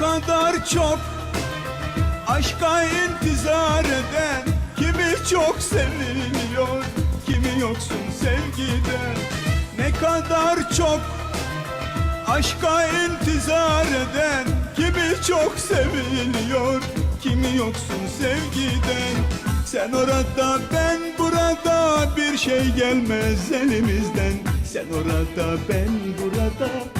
kadar çok Aşka intizar eden Kimi çok seviliyor Kimi yoksun sevgiden. Ne kadar çok Aşka intizar eden Kimi çok seviliyor Kimi yoksun sevgiden. Sen orada ben burada Bir şey gelmez elimizden. Sen orada ben burada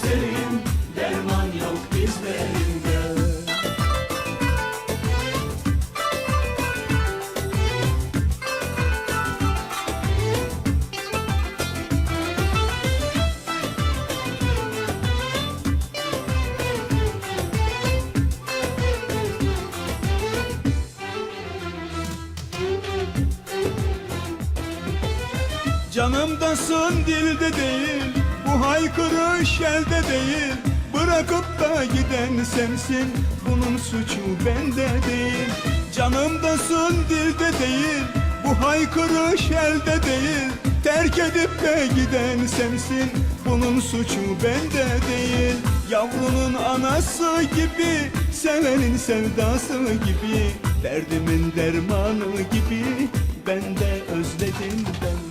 Canımdasın dilde değil. Bu haykırış elde değil. Bırakıp da giden sensin. Bunun suçu bende değil. Canımdasın dilde değil. Bu haykırış elde değil. Terk edip de giden sensin. Bunun suçu bende değil. Yavrunun anası gibi Sevenin sevdası gibi Derdimin dermanı gibi Ben de özledim ben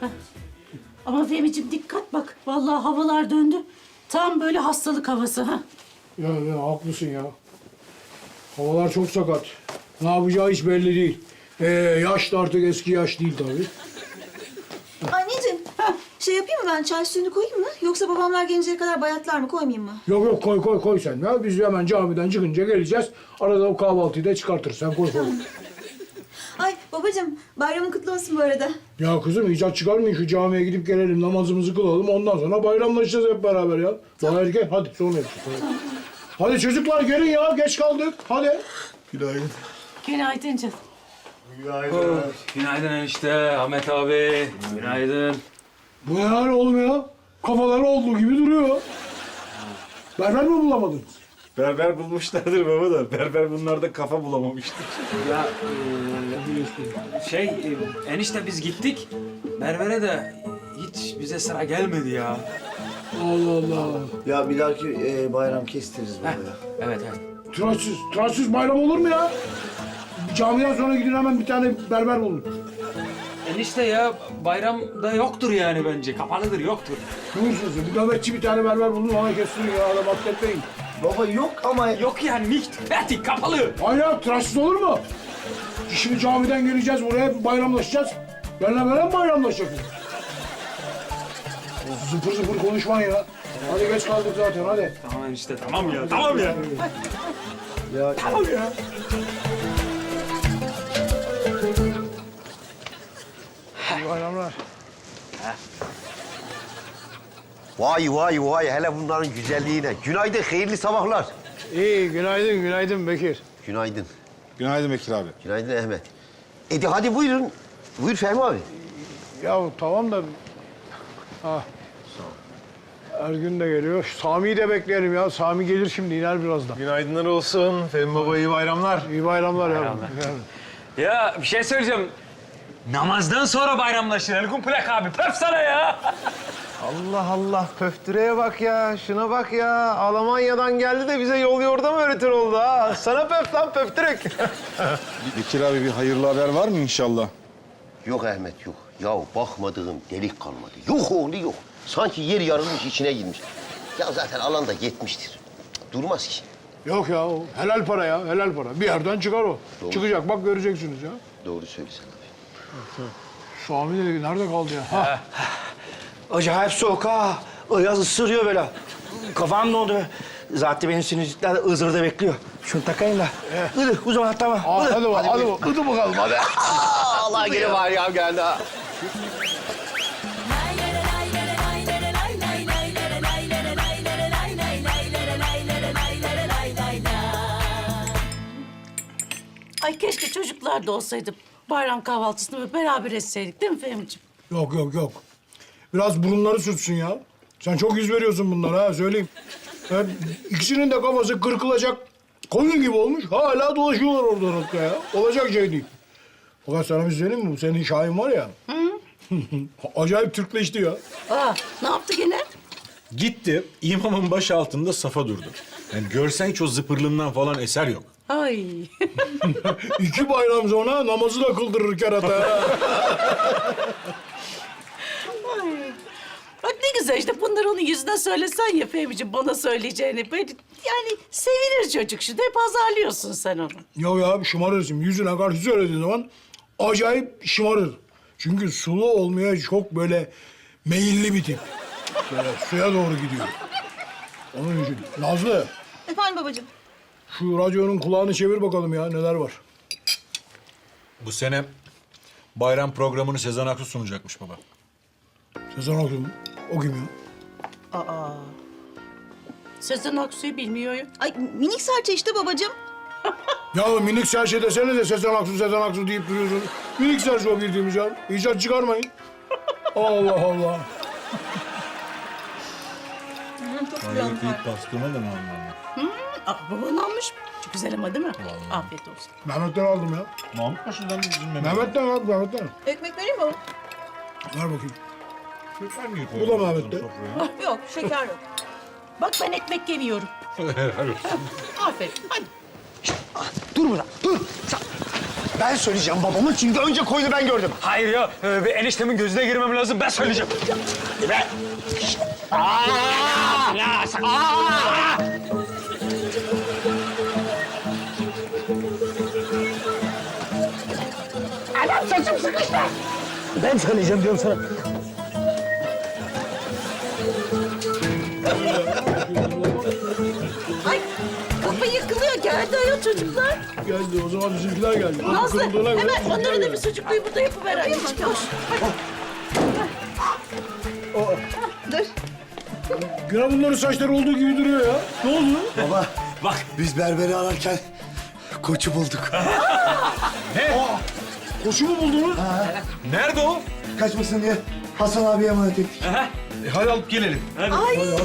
Ama Fehmi'ciğim dikkat bak. Vallahi havalar döndü. Tam böyle hastalık havası ha. Ya, ya haklısın ya. Havalar çok sakat. Ne yapacağı hiç belli değil. Ee, yaş da artık eski yaş değil tabii. Anneciğim, şey yapayım mı ben çay suyunu koyayım mı? Yoksa babamlar gelinceye kadar bayatlar mı koymayayım mı? Yok yok koy koy koy sen ya. Biz hemen camiden çıkınca geleceğiz. Arada o kahvaltıyı da çıkartır. Sen koy koy. Ay babacığım bayramın kutlu olsun bu arada. ya kızım icat çıkarmayın şu camiye gidip gelelim namazımızı kılalım. Ondan sonra bayramlaşacağız hep beraber ya. Daha erken hadi sonra yapacağız. Hadi çocuklar gelin ya geç kaldık. Hadi. Günaydın. Günaydın canım. Günaydın enişte, Ahmet abi. Günaydın. Bu ne hal oğlum ya? Kafaları olduğu gibi duruyor. Berber mi bulamadın? Berber bulmuşlardır baba da. Berber bunlarda kafa bulamamıştır. Ya e, şey, e, enişte biz gittik. Berbere de hiç bize sıra gelmedi ya. Allah Allah. Ya bir dahaki e, bayram kestiririz Heh, baba ya. evet evet. Tıraşsız, tıraşsız bayram olur mu ya? Camiden sonra gidin hemen bir tane berber bulun. Enişte ya bayramda yoktur yani bence. Kapalıdır, yoktur. Görürsünüz bir nöbetçi bir tane berber bulun ona kestirin ya adam affetmeyin. Baba yok ama Yok yani nicht, fertig, kapalı. Hayır ya tıraşsız olur mu? Şimdi camiden geleceğiz buraya bayramlaşacağız. Benimle böyle mi bayramlaşacaksınız? Zıpır zıpır konuşmayın ya. Hadi geç kaldık zaten hadi. Tamam enişte, tamam ya, tamam ya. ya, Tamam ya. Vay vay vay hele bunların güzelliğine. Günaydın hayırlı sabahlar. İyi günaydın günaydın Bekir. Günaydın. Günaydın Bekir abi. Günaydın Ahmet. E de hadi buyurun. Buyur Fehmi abi. Ya tamam da... Ha. Ergün de geliyor. Sami'yi de bekleyelim ya. Sami gelir şimdi iner birazdan. Günaydınlar olsun. Fehmi baba iyi bayramlar. İyi bayramlar yavrum. Ya bir şey söyleyeceğim. Namazdan sonra bayramlaşın. El kumplek abi. Pöf sana ya. Allah Allah pöftüreye bak ya. Şuna bak ya. Almanya'dan geldi de bize yol yordam öğretir oldu ha. Sana pöf lan pöftürük. Bekir abi bir hayırlı haber var mı inşallah? Yok Ahmet yok. Ya bakmadığım delik kalmadı. Yok oğlu yok. Sanki yer yarılmış içine girmiş. Ya zaten alanda yetmiştir. Durmaz ki. Yok ya o helal para ya helal para. Bir yerden çıkar o. Doğru. Çıkacak bak göreceksiniz ya. Doğru söylüyorsun abi. Sami de nerede kaldı ya? Ha. Acayip soğuk ha. Ayaz ısırıyor böyle. Kafam dondu. Zaten benim sinircikler de ızırda bekliyor. Şunu takayım da. Hadi o zaman tamam. Aa, Hadi. hadi bak, hadi bak. Hadi bakalım hadi. Allah gene var ya geldi ha. Ay keşke çocuklar da olsaydı. Bayram kahvaltısını böyle beraber etseydik değil mi Fehmi'ciğim? Yok yok yok. Biraz burunları sürtsün ya. Sen çok yüz veriyorsun bunlara ha söyleyeyim. Ya, ikisinin de kafası kırkılacak koyun gibi olmuş. Hala dolaşıyorlar orada orada ya. Olacak şey değil. Fakat sana bir şey söyleyeyim mi? Bu senin Şahin var ya. Acayip Türkleşti ya. Aa, ne yaptı gene? Gitti, imamın baş altında safa durdu. Yani görsen hiç o zıpırlığından falan eser yok. Ay. İki bayram sonra namazı da kıldırır kerata. Bak ne güzel işte bunları onun yüzüne söylesen ya Fehmi'ciğim bana söyleyeceğini. Böyle yani sevinir çocuk şimdi. Hep azarlıyorsun sen onu. Yok ya şımarırsın. Yüzüne karşı söylediğin zaman acayip şımarır. Çünkü sulu olmaya çok böyle meyilli bir tip. Böyle suya doğru gidiyor. Onun için. Nazlı, Efendim babacığım. şu radyonun kulağını çevir bakalım ya neler var. Bu sene bayram programını Sezen Aksu sunacakmış baba. Sezen Aksu mu? O kim ya? Aa. Sezen Aksu'yu bilmiyor ya. Ay minik serçe işte babacığım. Ya minik serçe desene de Sezen Aksu, Sezen Aksu deyip duruyorsun. Minik serçe o bildiğimiz ya. İcat çıkarmayın. Allah Allah. Hayır, deyip bastırma da mı anlamı? Aa, baban almış. Çok güzel ama değil mi? Afiyet olsun. Mehmet'ten aldım ya. Mahmut Paşa'dan bizim Mehmet. Mehmet'ten al, Mehmet'ten. Ekmek vereyim mi? Ver bakayım. Hangi Bu da Mehmet'te. Yok şeker yok. Bak ben ekmek yemiyorum. Aferin. Hadi. Dur burada, dur. Sen- Ben söyleyeceğim babama çünkü önce koydu ben gördüm. Hayır ya, e, bir eniştemin gözüne girmem lazım. Ben söyleyeceğim. Ben söyleyeceğim diyorum sana. Ay kapı yıkılıyor. Geldi ayol çocuklar. Geldi o zaman bizimkiler geldi. Nazlı Kırıldığına göre hemen bizimkiler onları da geldi. bir sucukluyu burada yapıver anneciğim. Koş. Güne bunların saçları olduğu gibi duruyor ya. Ne oldu? Baba, bak biz berberi ararken koçu bulduk. Koşu mu buldunuz? Nerede o? Kaçmasın diye Hasan abiye emanet ettik. E, hadi alıp gelelim. Bulduk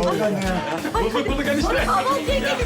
anne ya. Bulduk bulduk enişte. Kahvaltıya gelin Çağatay.